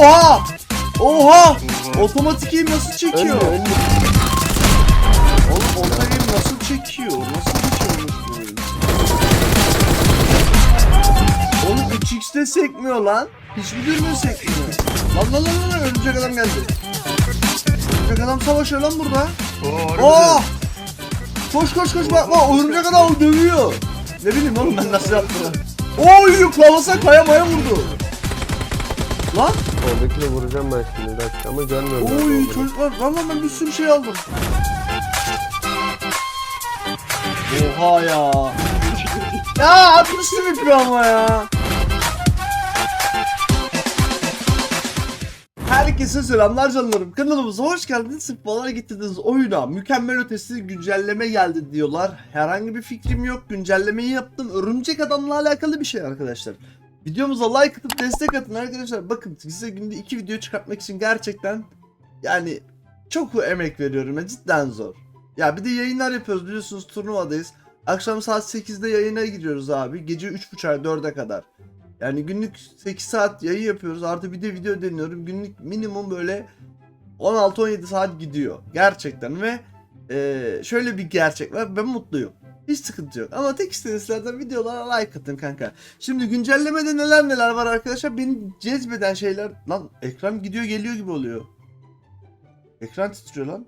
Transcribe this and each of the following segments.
Oha! Oha! Otomatik aim nasıl çekiyor? Ölmüyor ölmüyor. Oğlum otomatik aim nasıl çekiyor? Nasıl çekiyor? Oğlum 3x'te sekmiyor lan. Hiçbir dürbün sekmiyor. Lan lan lan lan örümcek adam geldi. Örümcek adam savaşıyor lan burada. Oo! Koş koş koş bak bak örümcek adam dövüyor. Ne bileyim oğlum ben nasıl yaptım. Oy klavasa kaya maya vurdu. Lan Oradakini vuracağım ben şimdi bir dakika ama görmüyorum. ben oy çocuklar lan lan ben bir sürü şey aldım. Oha ya. ya 60 yapıyor ama ya. Herkese selamlar canlarım. Kanalımıza hoş geldiniz. Sıfırlara gittiğiniz oyuna mükemmel ötesi güncelleme geldi diyorlar. Herhangi bir fikrim yok. Güncellemeyi yaptım. Örümcek adamla alakalı bir şey arkadaşlar. Videomuza like atıp destek atın arkadaşlar. Bakın size günde iki video çıkartmak için gerçekten yani çok emek veriyorum ya cidden zor. Ya bir de yayınlar yapıyoruz biliyorsunuz turnuvadayız. Akşam saat 8'de yayına giriyoruz abi. Gece 3.30'a 4'e kadar. Yani günlük 8 saat yayın yapıyoruz. Artı bir de video deniyorum. Günlük minimum böyle 16-17 saat gidiyor. Gerçekten ve eee, şöyle bir gerçek var. Ben mutluyum. Hiç sıkıntı yok. Ama tek istediğinizlerden videolara like atın kanka. Şimdi güncellemede neler neler var arkadaşlar. Beni cezbeden şeyler... Lan ekran gidiyor geliyor gibi oluyor. Ekran titriyor lan.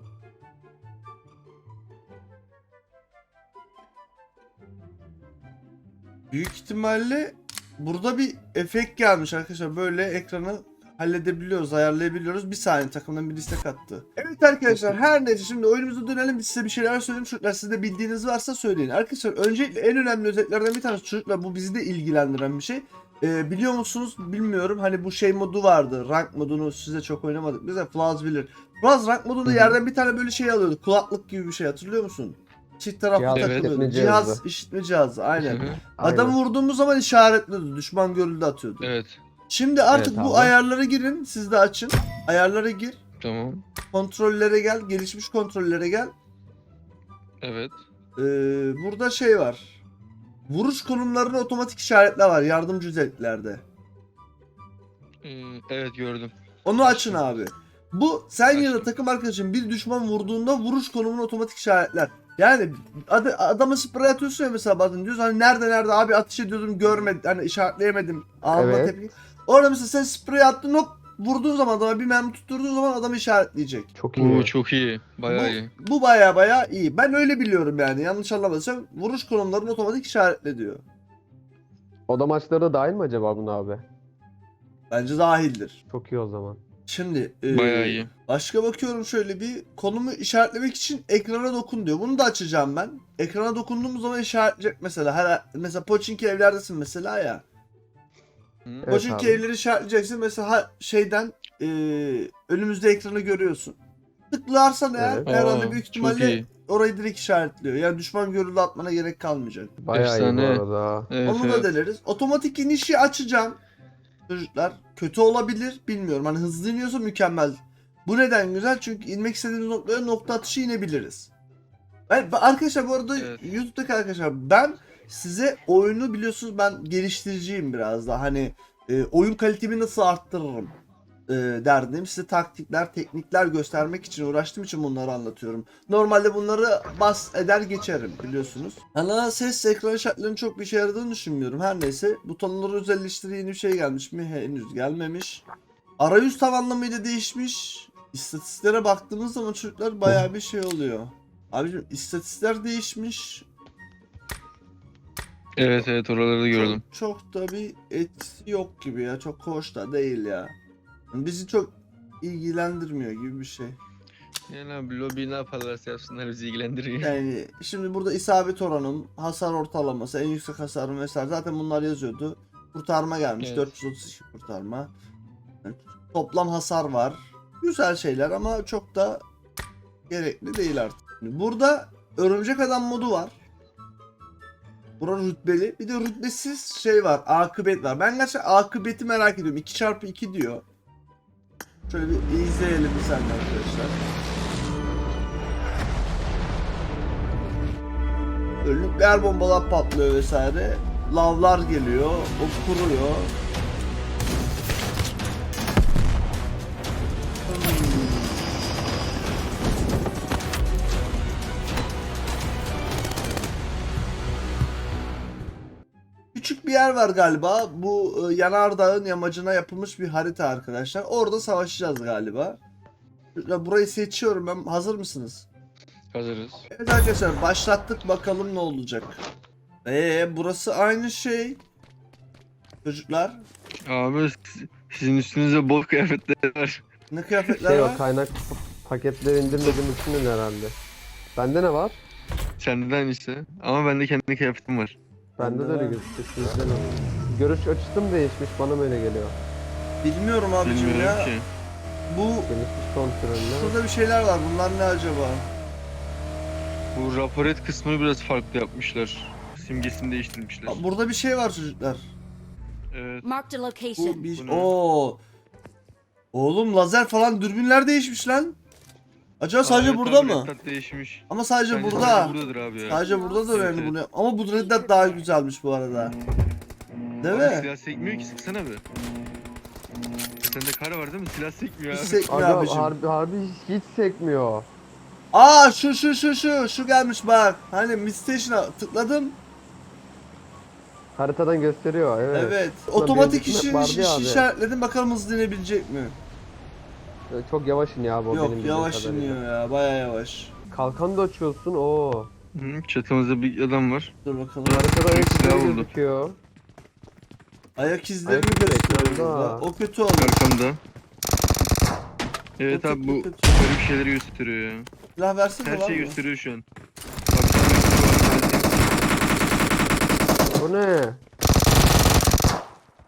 Büyük ihtimalle burada bir efekt gelmiş arkadaşlar. Böyle ekranı halledebiliyoruz, ayarlayabiliyoruz. Bir saniye takımdan bir liste kattı. Evet arkadaşlar her neyse şimdi oyunumuza dönelim. Biz size bir şeyler söyleyeyim. Çocuklar siz de bildiğiniz varsa söyleyin. Arkadaşlar öncelikle en önemli özetlerden bir tanesi çocuklar bu bizi de ilgilendiren bir şey. Ee, biliyor musunuz bilmiyorum hani bu şey modu vardı. Rank modunu size çok oynamadık. Bize Flaz bilir. Flaz rank modunda yerden bir tane böyle şey alıyordu. Kulaklık gibi bir şey hatırlıyor musun? Çift taraflı Cihaz takılıyordu. Cihaz cihazı. işitme cihazı aynen. Hı hı. Adam Aynen. vurduğumuz zaman işaretliyordu. Düşman görüldü atıyordu. Evet. Şimdi artık Evet bu abi. ayarlara girin. Siz de açın. Ayarlara gir. Tamam. Kontrollere gel. Gelişmiş kontrollere gel. Evet. Ee, burada şey var. Vuruş konumlarını otomatik işaretle var. Yardımcı özelliklerde. Hmm, evet gördüm. Onu açın abi. Bu sen ya da Açtım. takım arkadaşın bir düşman vurduğunda vuruş konumunu otomatik işaretler. Yani ad- adama sprey atıyorsun ya mesela bazen diyorsun hani nerede nerede abi ateş ediyordum görmedim hani işaretleyemedim anında Evet. tepki. Orada mesela sen sprey attın hop vurduğun zaman adama bir mermi tutturduğun zaman adamı işaretleyecek. Çok iyi. Oo çok iyi. Bayağı iyi. Bu, bu baya baya iyi. Ben öyle biliyorum yani yanlış anlamadıysam vuruş konumlarını otomatik işaretle diyor. Oda maçları da dahil mi acaba buna abi? Bence dahildir. Çok iyi o zaman. Şimdi e, Bayağı iyi. Başka bakıyorum şöyle bir konumu işaretlemek için ekrana dokun diyor. Bunu da açacağım ben. Ekrana dokunduğumuz zaman işaretleyecek mesela. Her, mesela Pochinki evlerdesin mesela ya. Hı? Evet Pochinki abi. evleri işaretleyeceksin. Mesela ha- şeyden e, önümüzde ekranı görüyorsun. Tıklarsan eğer Evet. herhalde Aa, büyük çok ihtimalle iyi. orayı direkt işaretliyor. Yani düşman görüldü atmana gerek kalmayacak. Bayağı iyi Efsane. bu arada. Evet, Onu evet. da deneriz. Otomatik inişi açacağım. Çocuklar kötü olabilir bilmiyorum. Hani hızlı iniyorsa mükemmel. Bu neden güzel? Çünkü inmek istediğimiz noktaya nokta atışı inebiliriz. Ben, ben- arkadaşlar bu arada Evet. YouTube'daki arkadaşlar ben size oyunu biliyorsunuz ben geliştiriciyim biraz da. Hani e, oyun kalitemi nasıl arttırırım e, derdindeyim. Size taktikler, teknikler göstermek için uğraştığım için bunları anlatıyorum. Normalde bunları bas eder geçerim biliyorsunuz. Ana ses ekran şartlarının çok bir şey yaradığını düşünmüyorum. Her neyse butonları özelleştire yeni bir şey gelmiş mi? Henüz gelmemiş. Arayüz tam anlamıyla değişmiş. İstatistiklere baktığımız zaman çocuklar bayağı bir şey oluyor. Abicim istatistikler değişmiş. Evet evet oraları gördüm. Çok, çok da bir etkisi yok gibi ya. Çok hoş da değil ya. Bizi çok ilgilendirmiyor gibi bir şey. Yani abi lobi ne yaparlarsa yapsınlar bizi ilgilendiriyor. Yani şimdi burada isabet oranım, hasar ortalaması, en yüksek hasarım vesaire zaten bunlar yazıyordu. Kurtarma gelmiş. Evet. 432 kurtarma. Yani toplam hasar var. Güzel şeyler ama çok da gerekli değil artık. Burada örümcek adam modu var. Bura rütbeli. Bir de rütbesiz şey var. Akıbet var. Ben gerçekten akıbeti merak ediyorum. 2 çarpı 2 diyor. Şöyle bir izleyelim bir arkadaşlar. Nükleer bombalar patlıyor vesaire. Lavlar geliyor. O kuruyor. Yer var galiba. Bu e, yanardağın yamacına yapılmış bir harita arkadaşlar. Orada savaşacağız galiba. Ya Burayı seçiyorum ben. Hazır mısınız? Hazırız. Evet arkadaşlar başlattık bakalım ne olacak. Ee burası aynı şey. Çocuklar Abi siz- sizin üstünüzde bol kıyafetler var. ne kıyafetler Şey var? o kaynak paketleri indirmediğim için herhalde. Bende ne var? Sende de aynısı. Ama bende kendi kıyafetim var. Bende de öyle gözüküyor. Sizde ne? Görüş açısı mı değişmiş? Bana mı öyle geliyor? Bilmiyorum abicim Bilmiyorum ya. ki. Bu Gelişmiş kontrolüne. şurada bir şeyler var. Bunlar ne acaba? Bu raporet kısmını biraz farklı yapmışlar. Simgesini değiştirmişler. Aa, Burada bir şey var çocuklar. Evet. Marked a Bu location. bir Bu ne? Oo. Oğlum lazer falan dürbünler değişmiş lan. Acaba sadece Evet burada abi, mı? Red değişmiş. Ama sadece Bence burada. sadece buradadır abi ya. Sadece burada da Evet, evet. bunu. Ama bu Red Dead daha güzelmiş bu arada. Değil Abi mi? Silah sekmiyor ki sıksana bir. Sende kar var değil mi? Silah sekmiyor Hiç abi. sekmiyor Aga abicim. harbi, harbi hiç, hiç sekmiyor. Aa şu şu şu şu şu gelmiş bak. Hani Mid Station'a tıkladım. Haritadan gösteriyor evet. Evet. Otomatik benim işi, vardı abi. işaretledim bakalım hızlı inebilecek mi? Çok yavaş iniyor abi o benim Yok bildiğim yavaş kadarıyla. iniyor ya baya yavaş. Kalkan da açıyorsun o. Hı, çatımızda bir adam var. Dur bakalım. Haritada ayak silah izleri buldu. gözüküyor. Ayak izlerini Ayak izleri gösteriyor ekranda. burada. O kötü oldu. Arkamda. Evet O abi bu kötü. garip şeyleri gösteriyor ya. Silah versene Her lan. şeyi gösteriyor şu an. Bak bir tane Bu ne?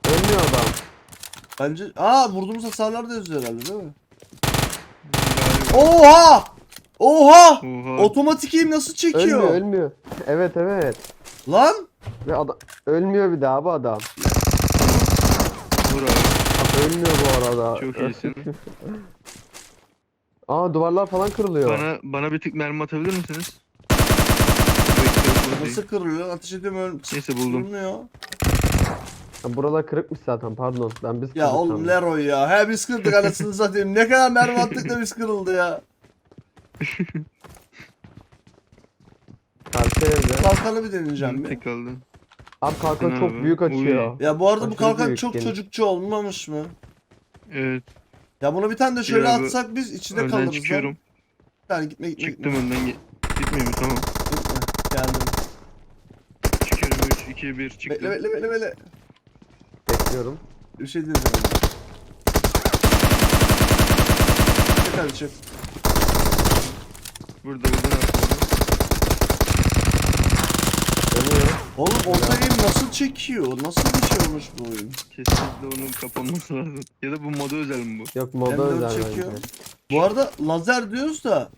Ölmüyor adam. Bence... Aa vurduğumuz hasarlar da yazıyor herhalde değil mi? Oha! Oha! Oha. Otomatik aim nasıl çekiyor? Ölmüyor ölmüyor. Evet evet. Lan! Ve adam ölmüyor bir daha bu adam. Vur abi. Bak ölmüyor bu arada. Çok iyisin. Aa duvarlar falan kırılıyor. Bana bana bir tık mermi atabilir misiniz? Nasıl kırılıyor? Ateş ediyorum Neyse buldum. kırılmıyor. Ha, buralar kırıkmış zaten pardon. Ben biz Ya kırdık oğlum sandım. Leroy ya. He biz kırdık anasını satayım. Ne kadar mermi attık da biz kırıldı ya. Karşı evde. Kalkanı bir deneyeceğim bir. Tek kaldı. Abi kalkan çok abi? büyük açıyor. Ya bu arada bu Aşırı kalkan büyük, çok geniş. çocukçu olmamış mı? Evet. Ya buna bir tane de şöyle bu- atsak biz içinde Önden kalırız çıkıyorum. lan. Bir tane gitme gitme Çıktım gitme. önden. Ge- Gitmeyeyim mi? Tamam. gitme. Geldim. Çıkıyorum 3, 2, 1 çıktım. Bekle bekle bekle bekle. Bekliyorum. Bir şey diyeceğim. Çık hadi çık. Burada burada ne yapalım? Dönüyor. Oğlum orta game nasıl çekiyor? Nasıl bir şey olmuş bu oyun? Kesinlikle onun kapanması lazım. Ya da bu moda özel mi bu? Yok moda M4 özel çekiyor. bence. Bu arada lazer diyoruz da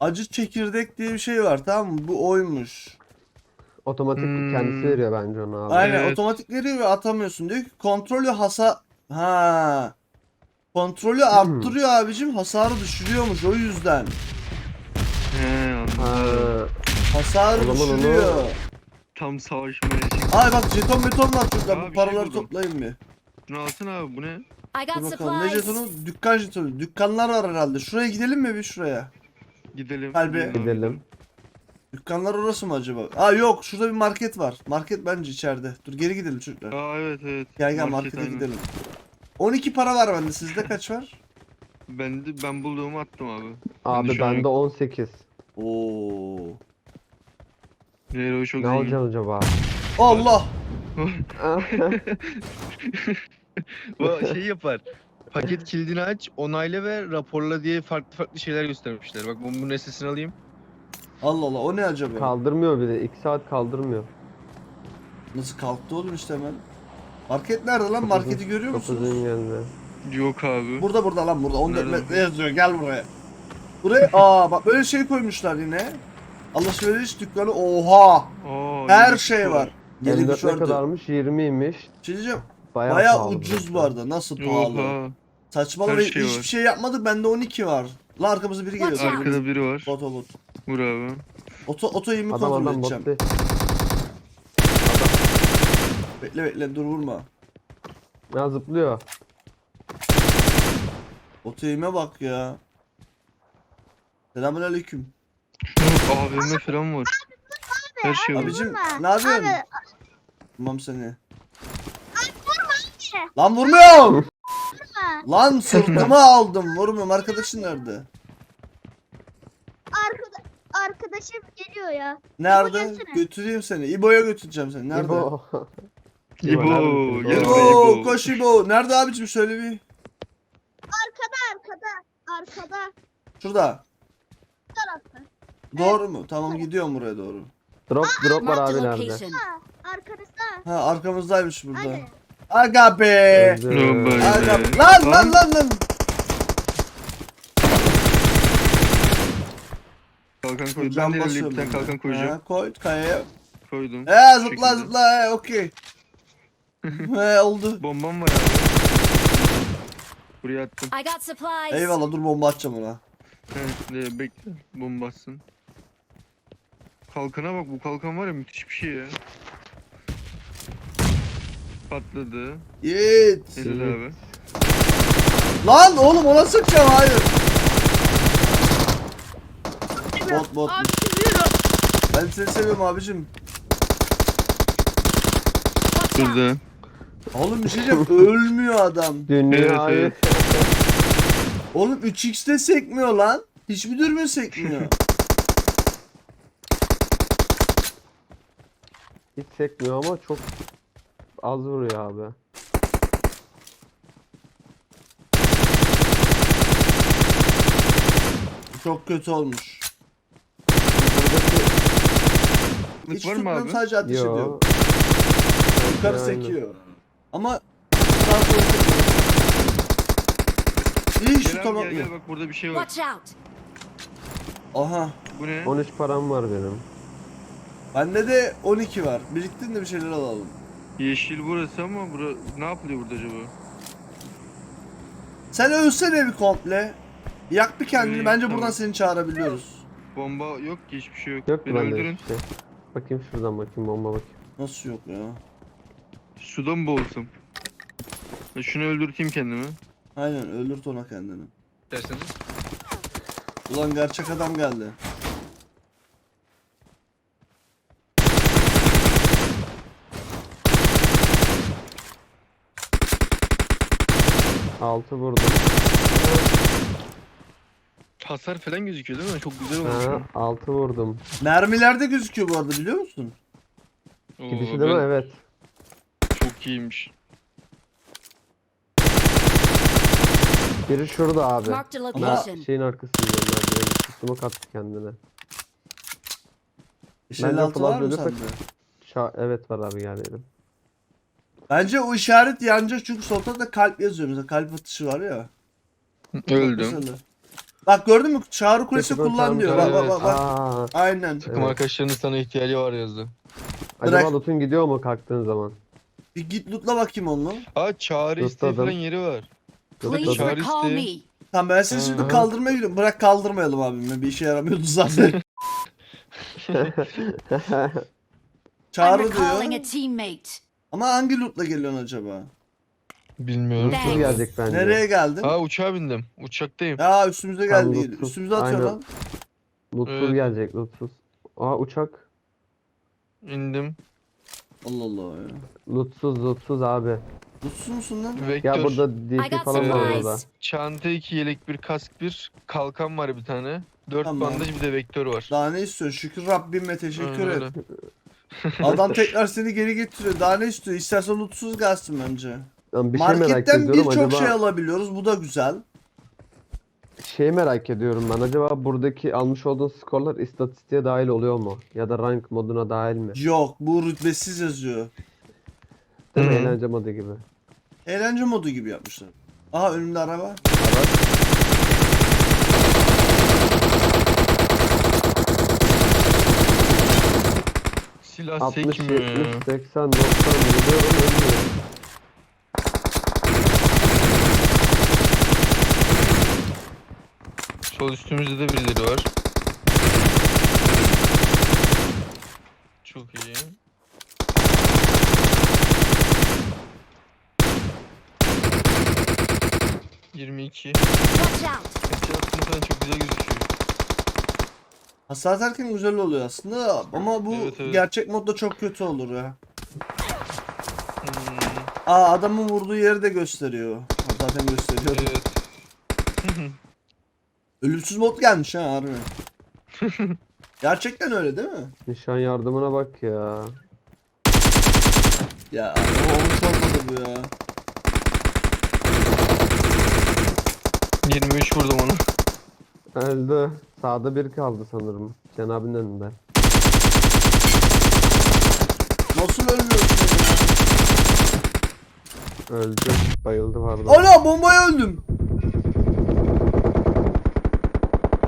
acı çekirdek diye bir şey var tamam mı? Bu oymuş. Otomatik Hmm. kendisi veriyor bence onu abi. Aynen Evet. otomatik veriyor ve atamıyorsun diyor ki kontrolü hasa ha kontrolü arttırıyor abicim hasarı düşürüyormuş o yüzden. He anladım. Ha, Hasarı O zaman onu- düşürüyor. Tam savaşmaya çıktım. Ay bak jeton beton var çocuklar Aa, bu bir şey paraları buldum. toplayın bir. Şunu alsana abi bu ne? I Dur got bakalım ne supplies. jetonu? Dükkan jetonu. Dükkanlar var herhalde. Şuraya gidelim mi bir şuraya? Gidelim. Kalbi. Gidelim abi. gidelim. Dükkanlar orası mı acaba? Aa yok şurada bir market var. Market bence içeride. Dur geri gidelim çocuklar. Aa evet evet. Gel gel Market, markete aynen. gidelim. 12 para var bende. Sizde kaç var? Ben de ben bulduğumu attım abi. Abi an- bende 18. Oo. Leroy çok ne zengin. alacaksın acaba? Allah. Bu şey yapar. Paket kilidini aç, onayla ve raporla diye farklı farklı şeyler göstermişler. Bak bunun, bunun sesini alayım. Allah Allah o ne acaba? kaldırmıyor bir de. 2 saat kaldırmıyor. Nasıl kalktı oğlum işte hemen. Market nerede lan? Marketi görüyor musunuz? geldi. Yok abi. Burada burada lan burada. 14 Nerede? metre yazıyor. Gel buraya. Buraya aa bak böyle şey koymuşlar yine. Alışveriş dükkanı. Oha. Aa, Her şey var. Yeni M4 ne kadarmış? 20'ymiş. Bir şey diyeceğim. Bayağı, Baya pahalı ucuz bu. arada. Nasıl pahalı? Oha. Saçmalama Her şey hiçbir var. şey yapmadık. Bende 12 var. La arkamızda biri geliyor. Arkada biri var. Bot bot. Vur abi. Oto, oto 20 Adam kontrol adam edeceğim. Bekle bekle dur vurma. Ya zıplıyor. Oto 20'e bak ya. Selamünaleyküm. AVM falan var. Her şey var. Abicim ne yapıyorsun? Tamam seni. Lan vurmuyorum. Lan sırtıma aldım. Vurmuyorum. Arkadaşın nerede? Arkada arkadaşım geliyor ya. Nerede? gelsene. Götüreyim seni. İbo'ya götüreceğim seni. Nerede? İbo. İbo, İbo, gel İbo. buraya İbo, İbo. koş İbo. Nerede abicim söyle bir. Arkada arkada. Arkada. Şurada. Bu tarafta. Doğru mu? Tamam gidiyorum buraya doğru. Drop drop var Marked abi a nerede? location. Ha, arkanızda. Ha arkamızdaymış burada. Hadi. Aga be. Öldü. Aga. Lan lan lan lan. Kalkan koy. Can Ben de ben. kalkan koyacağım. Ha, koy kayaya. Koydum. He zıpla zıpla he okey. he oldu. Bombam var abi. Buraya attım. I got supplies. Eyvallah dur bomba atacağım ona. Evet, bekle. Bomba atsın. Kalkana bak bu kalkan var ya müthiş bir şey ya. Patladı. Yiğit. Helal abi. Lan oğlum ona sıkacağım hayır. Bot bot. Abi sürüyorum. Ben seni seviyorum abicim. Out. Şurada. Oğlum bir şey diyeceğim ölmüyor adam. Dünyayı. Evet, Oğlum 3x'te sekmiyor lan. Hiçbir dürbün sekmiyor. Hiç sekmiyor ama çok az vuruyor abi. Çok kötü olmuş. Hiç var mı tutmuyorum abi? sadece ateş ediyorum. Yo. Yukarı Yani. sekiyor. Ama sağ sola sekiyor. İyi şu Gel abi tamam. gel gel bak burada bir şey var. Watch out. Aha. Bu ne? 13 param var benim. Bende de 12 var. Biriktin de bir şeyler alalım. Yeşil burası ama bura ne yapılıyor burada acaba? Sen ölsene bir komple. Yak bir kendini. İyi, Bence tamam. buradan seni çağırabiliyoruz. Bomba yok ki hiçbir şey yok. Yok Beni bende öldürün. hiçbir şey? Bakayım şuradan bakayım bomba bakayım. Nasıl yok ya? Suda mı boğulsam? Ya Şunu öldürteyim kendimi. Aynen öldürt ona kendini. Derseniz. Ulan gerçek adam geldi. Altı vurdum. Hasar falan gözüküyor değil mi? Çok güzel olmuş. Ha, altı vurdum. Mermilerde gözüküyor bu arada biliyor musun? Oo, Gidişi değil mi? ben- Evet. Çok iyiymiş. Biri şurada abi. Marked a Ama location. şeyin arkasında merdivenin. Smoke attı kendine. İşaret Bence altı var mı flash sende? Şa evet var abi gel dedim. Bence o işaret yanacak çünkü solda da kalp yazıyor mesela kalp atışı var ya. Öldüm. Mesela. Bak gördün mü? Çağrı kulesi Peki, kullan diyor. Bak bak bak. bak. Aa, Aynen. Takım Evet. arkadaşlarının sana ihtiyacı var yazdı. acaba Bırak. loot'un gidiyor mu kalktığın zaman? Bir git lootla bakayım onu. Aa çağrı isteği falan yeri var. Please. Çağrı recall isteği. me. Tamam ben seni şimdi Hı hı. kaldırmaya gidiyorum. Bırak kaldırmayalım abim. Bir işe yaramıyordu zaten. I'm Çağrı recalling a diyor. teammate. Ama hangi lootla geliyorsun acaba? Bilmiyorum. Loot'un gelecek bence. Nereye geldin? Aa uçağa bindim. Uçaktayım. Ya üstümüze Tam geldi. lootsuz. Üstümüze atıyor Aynen. lan. Lootsuz Evet. gelecek lootsuz. Aa uçak. İndim. Allah Allah ya. Lootsuz lootsuz abi. Lootsuz musun lan? Vektör. Ya burada I DP got falan var orada. supplies. Çanta 2, yelek 1, kask 1, kalkan var bir tane. 4 Tamam. bandaj bir de vektör var. Daha ne istiyorsun? Şükür Rabbime teşekkür Aynen et. öyle. Adam tekrar seni geri getiriyor. Daha ne istiyor? İstersen lootsuz gelsin bence. Lan bir şey merak Marketten ediyorum birçok acaba. şey alabiliyoruz. Bu da güzel. Şey merak ediyorum ben acaba buradaki almış olduğun skorlar istatistiğe dahil oluyor mu? Ya da rank moduna dahil mi? Yok bu rütbesiz yazıyor. Değil mi? Hı hı. Eğlence modu gibi. Eğlence modu gibi yapmışlar. Aha önümde araba. Silah 60, sekmiyor 70, ya. 80, 90 vuruyorum ölmüyor. Sol üstümüzde de birileri var. Çok iyi. Yirmi iki. Falan çok güzel gözüküyor. Hasar atarken güzel oluyor aslında ama bu Evet, evet. gerçek modda çok kötü olur ya. Hmm, Aa adamın vurduğu yeri de gösteriyor. Ha, Zaten gösteriyor. evet. Ölümsüz mod gelmiş ha harbi. Gerçekten öyle değil mi? Nişan yardımına bak ya. Ya o olmuş olmadı bu ya. 23 vurdum onu. Öldü. Sağda bir kaldı sanırım. Can abinin önünde. Nasıl ölmüyorsun ya? Öldü. Bayıldı pardon. Ana bombaya öldüm.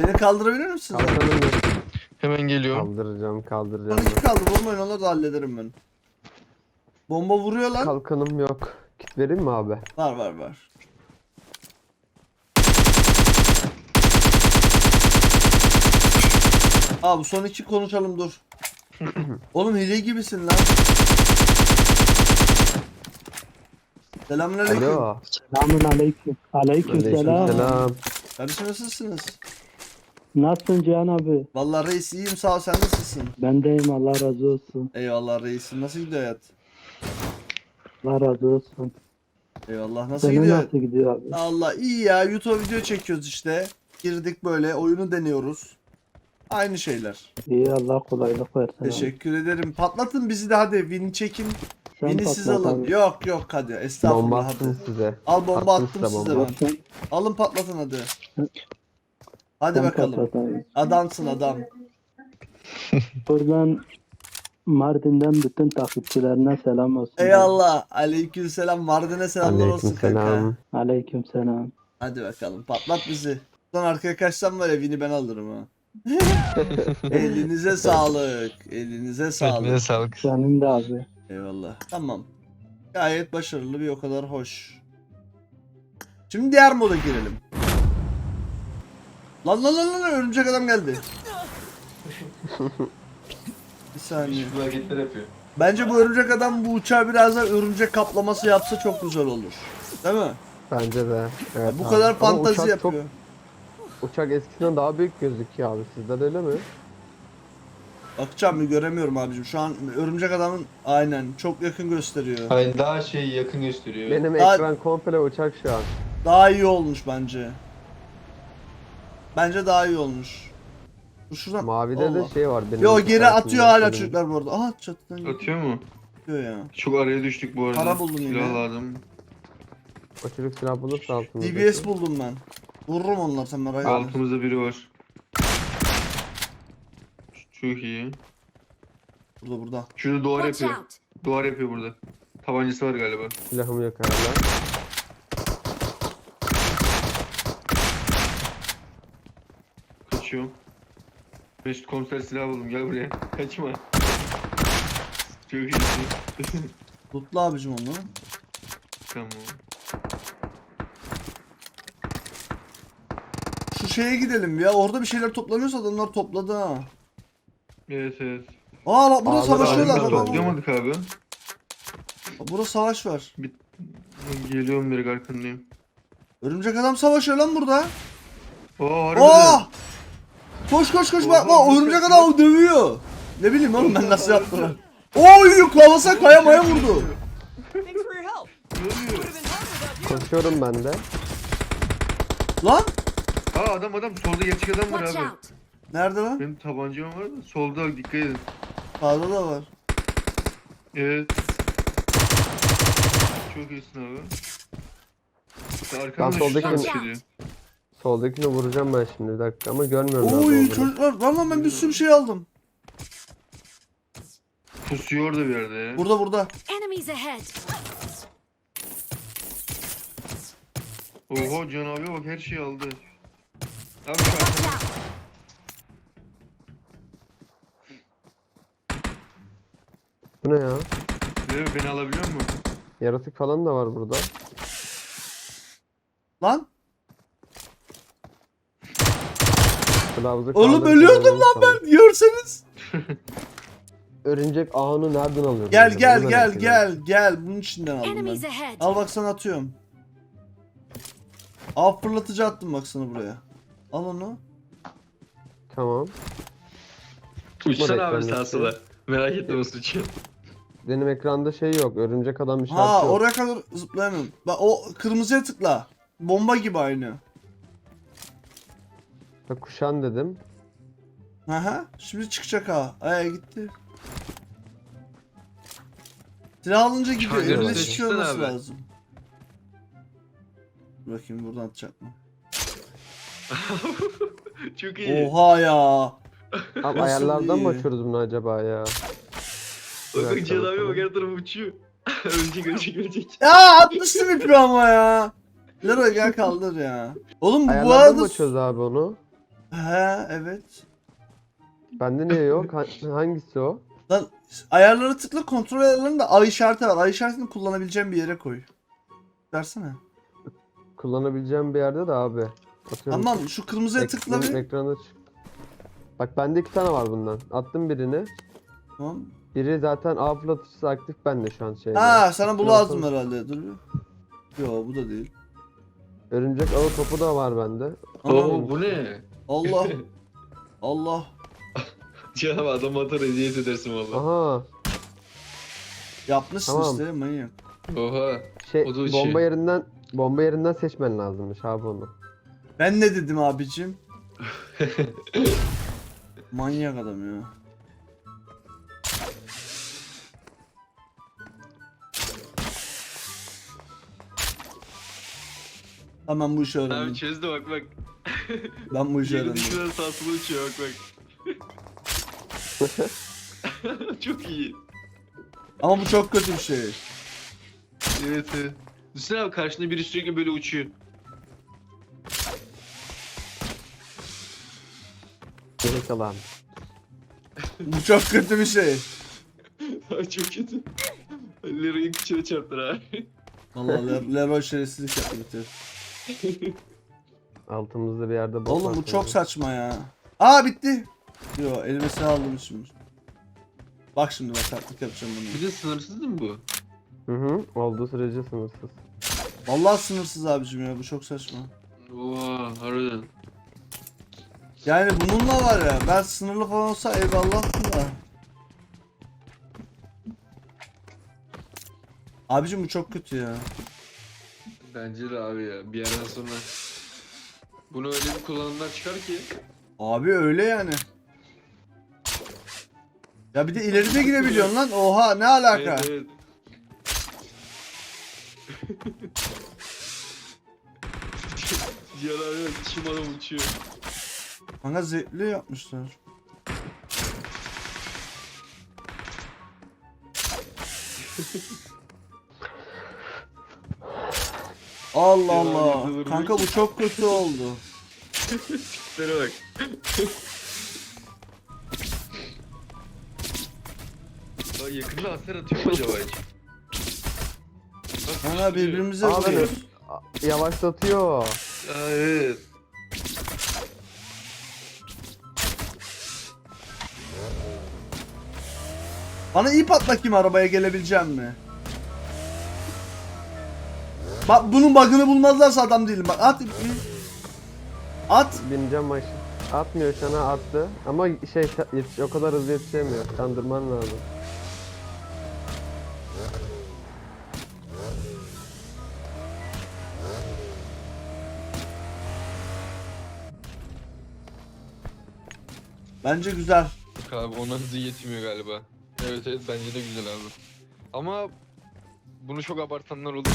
Beni kaldırabilir misin? Kalkanım yok. Hemen geliyor. Kaldıracağım kaldıracağım. Son iki kaldı vurmayın onları da hallederim ben. Bomba vuruyor lan. Kalkanım yok. Kit vereyim mi abi? Var var var. Aa bu son iki konuşalım dur. Oğlum hile gibisin lan. Selamünaleyküm. Alo. Selamun aleyküm. Aleyküm selam. Aleykümselam. Kardeşim nasılsınız? Nasılsın Cihan abi? Vallahi reis iyiyim sağ ol sen nasılsın? Ben deyim Allah razı olsun. Eyvallah reisim nasıl gidiyor hayat? Allah razı olsun. Eyvallah nasıl Senin gidiyor? nasıl gidiyor abi? Allah iyi ya YouTube video çekiyoruz işte. Girdik böyle oyunu deniyoruz. Aynı şeyler. İyi Allah kolaylık versin. abi. Teşekkür ederim. Patlatın bizi de hadi. Win çekin. Sen Win'i siz patlat alın. abi. Yok yok hadi. Bomba Estağfurullah attım hadi. size. Al bomba Attım attım size size bomba. ben. Sen, Alın patlatın hadi. Hadi sen bakalım. patlat abi. Adamsın adam. Buradan Mardin'den bütün takipçilerine selam olsun. Eyvallah. Aleykümselam. Mardin'e selamlar olsun kanka. Aleykümselam. Aleyküm selam. Hadi bakalım. Patlat bizi. Son arkaya kaçsam var ya Win'i ben alırım ha. Elinize sağlık. Elinize sağlık. Eline sağlık. Senin de abi. Eyvallah. Tamam. Gayet başarılı bir o kadar hoş. Şimdi diğer moda girelim. Lan lan lan lan örümcek adam geldi. bir saniye. hareketler yapıyor. Bence bu örümcek adam bu uçağı biraz daha örümcek kaplaması yapsa çok güzel olur. Değil mi? Bence de. Evet bu abi. kadar Ama fantazi uçak yapıyor. Çok, uçak eskisinden daha büyük gözüküyor abi. Sizde de öyle mi? Bakacağım bir göremiyorum abicim. Şu an örümcek adamın aynen çok yakın gösteriyor. Hayır daha şey yakın gösteriyor. Benim Daha- ekran komple uçak şu an. Daha iyi olmuş bence. Bence daha iyi olmuş. Bu şuradan Mavide Allah. de şey var benim. Yo geri atıyor hala çocuklar bu arada. Aha çatıdan Atıyor mu? gidiyor ya. Çok araya düştük bu arada. Para buldum Silah yine. lazım. O çocuk silah bulursa altında. DBS buldum ben. Vururum onlar sen merak etme. Altımızda biri var. Çok iyi. Burada burada. Şurada duvar Watch yapıyor. out. Duvar yapıyor burada. Tabancası var galiba. Silahım yok hala. Kaçıyor. Mesut komiser silah buldum gel buraya. Kaçma. Çok iyisin. Tutlu abicim onu. tamam. Şu şeye gidelim ya. Orada bir şeyler toplanıyorsa adamlar topladı ha. Evet evet. Aa bak burada Abi, savaşıyorlar. Biz bak, bak. toplayamadık abi. Bak, Burada savaş var. Geliyorum direkt arkandayım. Örümcek adam savaşıyor lan burada. Oo harbiden. Aa! Koş koş koş bak bak örümcek adam dövüyor. Ne bileyim oğlum ben nasıl yaptım. Oy kafasına kaya maya vurdu. Koşuyorum ben de. Lan Aa adam adam solda gerçek adam var Watch abi. out. nerede lan? Benim tabancam var da solda dikkat edin. Sağda da var. Evet. Çok iyisin abi. İşte Ben arkamda soldaki- şu şey diyor. Soldakini vuracağım ben şimdi bir dakika ama görmüyorum Oy çocuklar lan lan ben bir sürü şey aldım. Pusuyor orada bir yerde ya. Burada burada. Enemies ahead. Oho Can abi bak her şeyi aldı. Abi. Bu ne ya? Beni, alabiliyor musun? Yaratık falan da var burada. Lan Kılavuzu Oğlum ölüyordum lan ben görseniz. Örümcek ağını nereden alıyordun? Gel ya? gel Bunu gel merak ediyorum. gel gel bunun içinden aldım Enemies ben. ahead. Al bak sana atıyorum. Av fırlatıcı attım bak sana buraya. Al onu. Tamam. Uçsana Direkt abi ben sağa de- sola. Merak etme nasıl uçuyor. Benim ekranda şey yok. Örümcek adam işareti Ha yok. oraya kadar zıplayamıyorum. Bak o kırmızıya tıkla. Bomba gibi aynı. Ha, kuşan dedim. Aha. Şimdi çıkacak ha. Ee gitti. Silah alınca gidiyor. Orada çıkıyor çıksana olması abi. lazım. Bakayım buradan atacak mı? Çok iyi. Oha ya. Abi ayarlardan mı iyi? açıyoruz bunu acaba ya? Bak bak dakika Cihan abi bak her tarafı uçuyor. ölecek ölecek ölecek. Ya atmıştım ipi ama ya. Lero gel kaldır ya. Oğlum bu Ayarlardan arada... mı açıyoruz abi onu? He evet. Bende niye yok? Ha- hangisi o? Lan ayarları tıkla kontrol ayarlarında ay işareti var. Ay işaretini kullanabileceğim bir yere koy. Versene. Kullanabileceğim bir yerde de abi. Atıyorum. Tamam şu kırmızıya Ek- tıkla bir. ekranda çık. Bak bende iki tane var bundan. Attım birini. Tamam. Biri zaten A fırlatıcısı aktif bende şu an şeyde. Ha sana bu lazım herhalde. Dur bir. Yo bu da değil. Örümcek ağı topu da var bende. Oo bu ne? Allah. Allah. Abi adam atar eziyet edersin valla. Aha. Yapmışsın Tamam. işte manyak. Oha. Şey O da bomba şey. yerinden bomba yerinden seçmen lazımmış abi onu. Ben ne dedim abicim? manyak adam ya. Tamam bu işi Abi öğrendim. çözdü bak bak. Ben bu işi Yerin öğrendim. dışına sağ sola uçuyor bak bak. Çok iyi. Ama bu çok kötü bir şey. Evet evet. Düşünsene abi karşında biri sürekli böyle uçuyor. Gerek alan. Bu çok kötü bir şey. Çok kötü. Leroy'un kıçına çarptır abi. Vallahi Le- Leroy şerefsizlik yaptı bitir. Altımızda bir yerde bot Oğlum bu çok saçma ya. Aa bitti. Yo elime silah aldım şimdi. Bak şimdi bak taktik yapacağım bunu. Bir de sınırsız mı bu? Hı hı. Olduğu sürece sınırsız. Vallahi sınırsız abicim ya bu çok saçma. Oha harbiden. Yani bununla var ya ben sınırlı falan olsa eyvallah da. Abicim bu çok kötü ya. Bence de abi ya bir yerden sonra. Bunu öyle bir kullanımlar çıkar ki. Abi öyle yani. Ya bir de ileride girebiliyorsun lan. Oha ne alaka? Evet evet. Cihan abi çim adam uçuyor. Kanka zevkli yapmışlar. Allah Allah. Kanka bu çok kötü oldu. Şuraya bak. Aa, yakında hasar atıyor mu acaba hiç? Bak, birbirimize Abi. vuruyoruz. Yavaşlatıyor. Aa, evet. Bana ip at bakayım arabaya gelebileceğim mi? Bak bunun bug'ını bulmazlarsa adam değilim. Bak at. At. Bineceğim maşın. Atmıyor şu an attı. Ama şey yetiş o kadar hızlı yetişemiyor. Kandırman lazım. Bence güzel. Yok abi ona hızı yetmiyor galiba. Evet evet bence de güzel abi. Ama bunu çok abartanlar olur.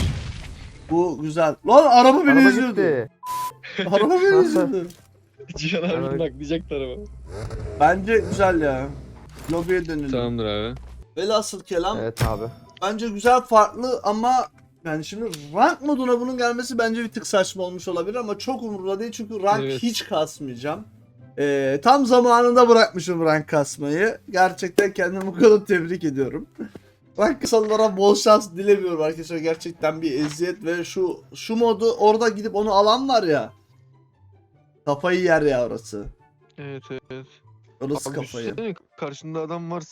Bu güzel. Lan araba beni Araba izliyordu. gitti. Araba beni izliyordu. Cihan Evet. abi naklayacaklar ama. Bence güzel ya. Lobiye dönelim. Tamamdır abi. Velhasıl kelam Evet abi. bence güzel farklı ama yani şimdi rank moduna bunun gelmesi bence bir tık saçma olmuş olabilir ama çok umurumda değil çünkü rank Evet. hiç kasmayacağım. Ee, tam zamanında bırakmışım rank kasmayı. Gerçekten kendimi bu kadar tebrik ediyorum. Rank kasalara bol şans dilemiyorum arkadaşlar. Gerçekten bir eziyet ve şu şu modu orada gidip onu alan var ya. Kafayı yer ya orası. Evet evet. Orası Abi kafayı. düşünsene, karşında adam var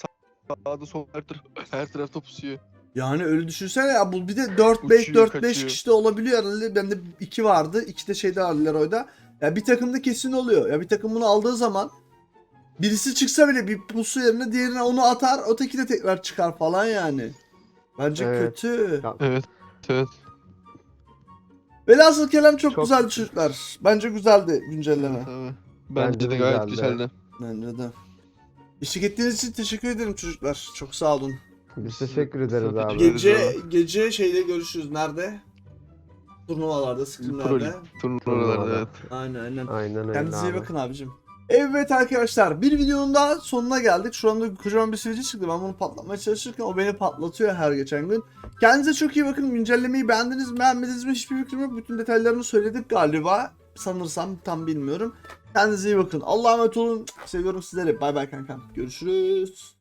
sağda solda her, taraf, her tarafta pusuyor. Yani öyle düşünsene ya bu bir de 4 5 Uçuyor, 4 5 kaçıyor. kişi de olabiliyor herhalde. Bende 2 vardı. 2 de şeyde var Leroy'da. Ya bir takımda kesin oluyor. Ya bir takım bunu aldığı zaman birisi çıksa bile bir pusu yerine diğerine onu atar öteki de tekrar çıkar falan yani. Bence Evet. kötü. Ya, Evet. Evet. Velhasıl kelam çok, Çok güzeldi çocuklar. Bence güzeldi güncelleme. Tabii. Bence Bence de de gayet güzeldi. güzeldi. Bence de. Eşlik ettiğiniz için teşekkür ederim çocuklar. Çok sağ olun. Biz teşekkür ederiz Sohbet abi. ediyoruz. Gece gece şeyde görüşürüz. Nerede? Turnuvalarda, scrimlerde. Turnuvalarda evet. Aynen aynen. Aynen öyle Kendinize iyi abi. bakın abicim. Evet arkadaşlar bir videonun daha sonuna geldik. Şu anda kocaman bir sivilce çıktı. Ben bunu patlatmaya çalışırken o beni patlatıyor her geçen gün. Kendinize çok iyi bakın. Güncellemeyi beğendiniz mi beğenmediniz mi hiçbir fikrim yok. Bütün detaylarını söyledik galiba. Sanırsam tam bilmiyorum. Kendinize iyi bakın. Allah'a emanet olun. Seviyorum sizleri. Bay bay kankam. Görüşürüz.